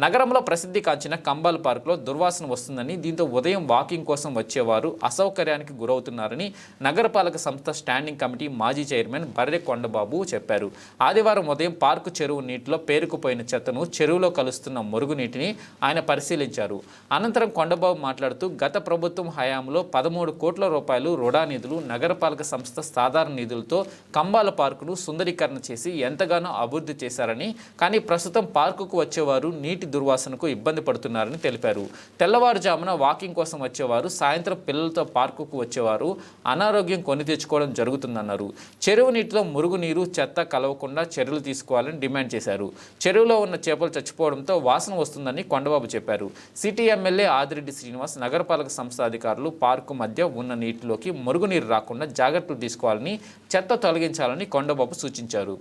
నగరంలో ప్రసిద్ధి కాంచిన కంబాల్ పార్కులో దుర్వాసన వస్తుందని దీంతో ఉదయం వాకింగ్ కోసం వచ్చేవారు అసౌకర్యానికి గురవుతున్నారని నగరపాలక సంస్థ స్టాండింగ్ కమిటీ మాజీ చైర్మన్ బర్రె కొండబాబు చెప్పారు. ఆదివారం ఉదయం పార్కు చెరువు నీటిలో పేరుకుపోయిన చెత్తను చెరువులో కలుస్తున్న మురుగునీటిని ఆయన పరిశీలించారు. అనంతరం కొండబాబు మాట్లాడుతూ గత ప్రభుత్వం హయాంలో పదమూడు కోట్ల రూపాయలు రుడా నిధులు నగరపాలక సంస్థ సాధారణ నిధులతో కంబాల పార్కును సుందరీకరణ చేసి ఎంతగానో అభివృద్ధి చేశారని కానీ ప్రస్తుతం పార్కుకు వచ్చేవారు నీటి దుర్వాసనకు ఇబ్బంది పడుతున్నారని తెలిపారు. తెల్లవారుజామున వాకింగ్ కోసం వచ్చేవారు సాయంత్రం పిల్లలతో పార్కుకు వచ్చేవారు అనారోగ్యం కొని తెచ్చుకోవడం జరుగుతుందన్నారు. చెరువు నీటిలో మురుగునీరు చెత్త కలవకుండా చర్యలు తీసుకోవాలని డిమాండ్ చేశారు. చెరువులో ఉన్న చేపలు చచ్చిపోవడంతో వాసన వస్తుందని కొండబాబు చెప్పారు. సిటీ ఎమ్మెల్యే ఆదిరెడ్డి శ్రీనివాస్ నగరపాలక సంస్థ అధికారులు పార్కు మధ్య ఉన్న నీటిలోకి మురుగునీరు రాకుండా జాగ్రత్తలు తీసుకోవాలని చెత్త తొలగించాలని కొండబాబు సూచించారు.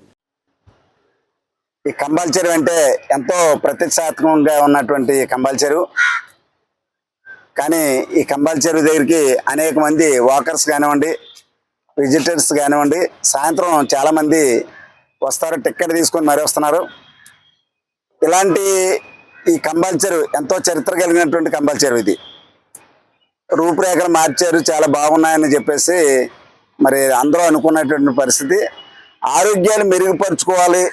ఈ కంబాల చెరువు అంటే ఎంతో ప్రతిష్టాత్మకంగా ఉన్నటువంటి కంబాల చెరువు. కానీ ఈ కంబాల చెరువు దగ్గరికి అనేక మంది వాకర్స్ కానివ్వండి విజిటర్స్ కానివ్వండి సాయంత్రం చాలామంది వస్తారు టిక్కెట్ తీసుకొని మరీ వస్తున్నారు. ఇలాంటి ఈ కంబాల చెరువు ఎంతో చరిత్ర కలిగినటువంటి కంబాల చెరువు ఇది. రూపురేఖలు మార్చారు చాలా బాగున్నాయని చెప్పేసి మరి అందరూ అనుకున్నటువంటి పరిస్థితి. ఆరోగ్యాన్ని మెరుగుపరుచుకోవాలి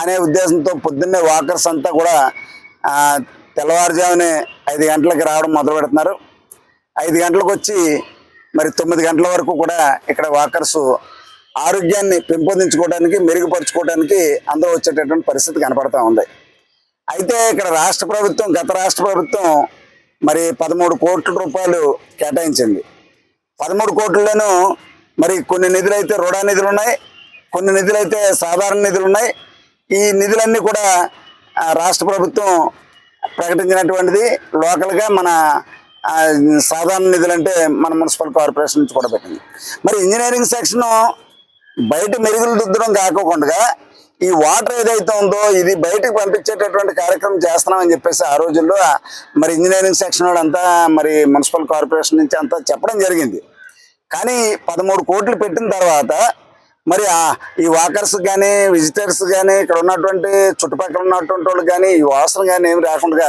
అనే ఉద్దేశంతో పొద్దున్నే వాకర్స్ అంతా కూడా తెల్లవారుజామునే ఐదు గంటలకు రావడం మొదలు పెడుతున్నారు. ఐదు గంటలకు వచ్చి మరి తొమ్మిది గంటల వరకు కూడా ఇక్కడ వాకర్స్ ఆరోగ్యాన్ని పెంపొందించుకోవడానికి మెరుగుపరుచుకోవడానికి అందరూ వచ్చేటటువంటి పరిస్థితి కనపడతా ఉంది. అయితే ఇక్కడ రాష్ట్ర ప్రభుత్వం గత రాష్ట్ర ప్రభుత్వం మరి పదమూడు కోట్ల రూపాయలు కేటాయించింది. పదమూడు కోట్లలోనూ మరి కొన్ని నిధులు అయితే రుణా నిధులు ఉన్నాయి కొన్ని నిధులు అయితే సాధారణ నిధులు ఉన్నాయి ఈ నిధులన్నీ కూడా రాష్ట్ర ప్రభుత్వం ప్రకటించినటువంటిది. లోకల్గా మన సాధారణ నిధులు అంటే మన మున్సిపల్ కార్పొరేషన్ నుంచి కూడా పెట్టింది. మరి ఇంజనీరింగ్ సెక్షన్ బయట మెరుగులు దిద్దడం కాకోకుండా ఈ వాటర్ ఏదైతే ఉందో ఇది బయటకు పంపించేటటువంటి కార్యక్రమం చేస్తున్నామని చెప్పేసి ఆ రోజుల్లో మరి ఇంజనీరింగ్ సెక్షన్ వాళ్ళంతా మరి మున్సిపల్ కార్పొరేషన్ నుంచి అంతా చెప్పడం జరిగింది. కానీ పదమూడు కోట్లు పెట్టిన తర్వాత మరి ఆ- ఈ వాకర్స్ కానీ విజిటర్స్ కానీ ఇక్కడ ఉన్నటువంటి చుట్టుపక్కల ఉన్నటువంటి వాళ్ళు కానీ ఈ వాసన కానీ ఏమి రాకుండా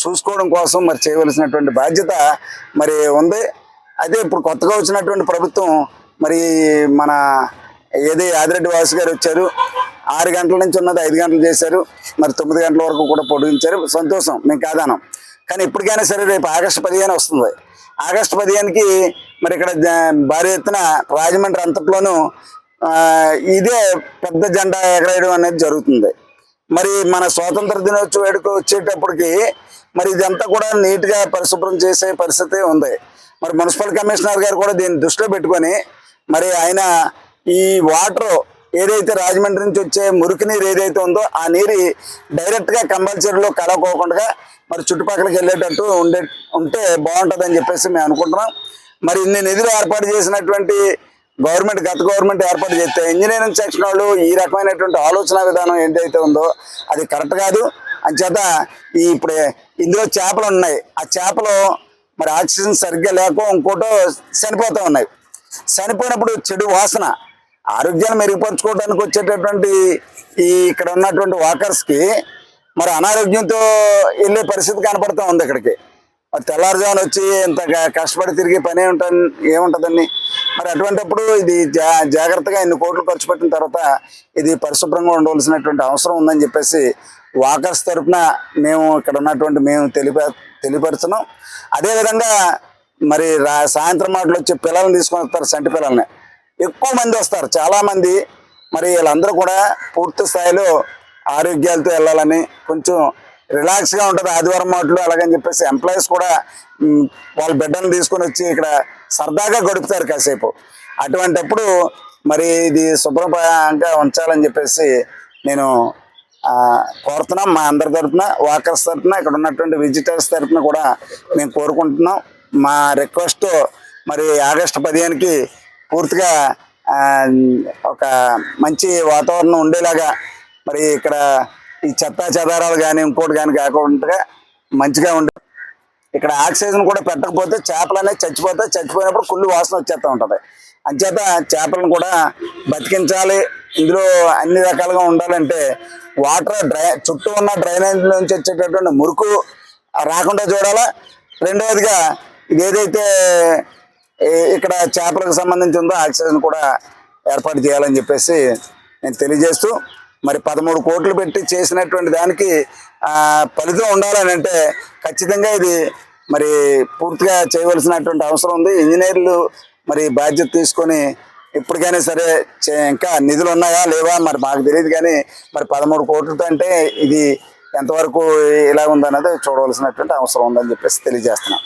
చూసుకోవడం కోసం మరి చేయవలసినటువంటి బాధ్యత మరి ఉంది. అదే ఇప్పుడు కొత్తగా వచ్చినటువంటి ప్రభుత్వం మరి మన ఏది ఆదిరెడ్డి వాసు గారు వచ్చారు ఆరు గంటల నుంచి ఉన్నది ఐదు గంటలు చేశారు మరి తొమ్మిది గంటల వరకు కూడా పొడిగించారు. సంతోషం మేము కాదానం. కానీ ఇప్పటికైనా సరే రేపు ఆగస్టు పదిహేను వస్తుంది. ఆగస్టు పదిహేనుకి మరి ఇక్కడ భారీ ఎత్తున రాజమండ్రి అంతట్లోనూ ఇదే పెద్ద జెండా ఎగరేయడం అనేది జరుగుతుంది. మరి మన స్వాతంత్ర దినోత్సవ వేడుక వచ్చేటప్పటికి మరి ఇదంతా కూడా నీట్గా పరిశుభ్రం చేసే పరిస్థితి ఉంది. మరి మున్సిపల్ కమిషనర్ గారు కూడా దీన్ని దృష్టిలో పెట్టుకొని మరి ఆయన ఈ వాటర్ ఏదైతే రాజమండ్రి నుంచి వచ్చే మురికి నీరు ఏదైతే ఉందో ఆ నీరు డైరెక్ట్గా కంపల్సరీలో కలవకోకుండా మరి చుట్టుపక్కలకి వెళ్ళేటట్టు ఉండే ఉంటే బాగుంటుందని చెప్పేసి మేము అనుకుంటున్నాం. మరి ఇన్ని నిధులు ఏర్పాటు చేసినటువంటి గవర్నమెంట్ గత గవర్నమెంట్ ఏర్పాటు చేస్తే ఇంజనీరింగ్ సెక్షన్ వాళ్ళు ఈ రకమైనటువంటి ఆలోచన విధానం ఏదైతే ఉందో అది కరెక్ట్ కాదు. అంచేత ఈ ఇప్పుడు ఇందులో చేపలు ఉన్నాయి. ఆ చేపలు మరి ఆక్సిజన్ సరిగ్గా లేక ఇంకోటో చనిపోతూ ఉన్నాయి. చనిపోయినప్పుడు చెడు వాసన ఆరోగ్యాన్ని మెరుగుపరచుకోవడానికి వచ్చేటటువంటి ఈ ఇక్కడ ఉన్నటువంటి వాకర్స్కి మరి అనారోగ్యంతో వెళ్ళే పరిస్థితి కనపడుతూ ఉంది ఇక్కడికి. మరి తెల్లారుజామున వచ్చి ఇంత కష్టపడి తిరిగి పని ఉంటుంది ఏముంటుందండి? మరి అటువంటిప్పుడు ఇది జా జాగ్రత్తగా ఇన్ని కోట్లు ఖర్చు పెట్టిన తర్వాత ఇది పరిశుభ్రంగా ఉండవలసినటువంటి అవసరం ఉందని చెప్పేసి వాకర్స్ తరఫున మేము ఇక్కడ ఉన్నటువంటి మేము తెలిప తెలియపరుచున్నాం అదేవిధంగా మరి రా సాయంత్రం మాటలు వచ్చి పిల్లల్ని తీసుకొని వస్తారు సంటి పిల్లల్ని. ఎక్కువ మంది వస్తారు చాలామంది మరి వీళ్ళందరూ కూడా పూర్తి స్థాయిలో ఆరోగ్యాలతో వెళ్ళాలని కొంచెం రిలాక్స్గా ఉంటుంది. ఆదివారం మాటలు అలాగని చెప్పేసి ఎంప్లాయీస్ కూడా వాళ్ళ బిడ్డను తీసుకొని వచ్చి ఇక్కడ సరదాగా గడుపుతారు కాసేపు. అటువంటప్పుడు మరి ఇది శుభ్రంగా ఉంచాలని చెప్పేసి నేను కోరుతున్నాం. మా అందరి తరఫున వాకర్స్ తరఫున ఇక్కడ ఉన్నటువంటి విజిటర్స్ తరఫున కూడా మేము కోరుకుంటున్నాం. మా రిక్వెస్ట్ మరి ఆగస్టు పదిహేనుకి పూర్తిగా ఒక మంచి వాతావరణం ఉండేలాగా మరి ఇక్కడ ఈ చెత్త చెదారాలు కానీ ఇంకోటి కానీ కాకుండా మంచిగా ఉండే ఇక్కడ ఆక్సిజన్ కూడా పెట్టకపోతే చేపలు అనేవి చచ్చిపోతాయి. చచ్చిపోయినప్పుడు కుళ్ళు వాసన వచ్చేస్తూ ఉంటుంది. అంచేత చేపలను కూడా బతికించాలి. ఇందులో అన్ని రకాలుగా ఉండాలంటే వాటర్ డ్రై చుట్టూ ఉన్న డ్రైనేజ్ నుంచి వచ్చేటటువంటి మురుకు రాకుండా చూడాలా. రెండవదిగా ఇది ఏదైతే ఇక్కడ చేపలకు సంబంధించి ఉందో ఆక్సిజన్ కూడా ఏర్పాటు చేయాలని చెప్పేసి నేను తెలియజేస్తూ మరి పదమూడు కోట్లు పెట్టి చేసినటువంటి దానికి ఫలితం ఉండాలని అంటే ఖచ్చితంగా ఇది మరి పూర్తిగా చేయవలసినటువంటి అవసరం ఉంది. ఇంజనీర్లు మరి బాధ్యత తీసుకొని ఇప్పటికైనా సరే చే- ఇంకా నిధులు ఉన్నాయా లేవా మరి మాకు తెలియదు కానీ మరి పదమూడు కోట్లతో అంటే ఇది ఎంతవరకు ఇలా ఉందన్నది చూడవలసినటువంటి అవసరం ఉందని చెప్పేసి తెలియజేస్తున్నాం.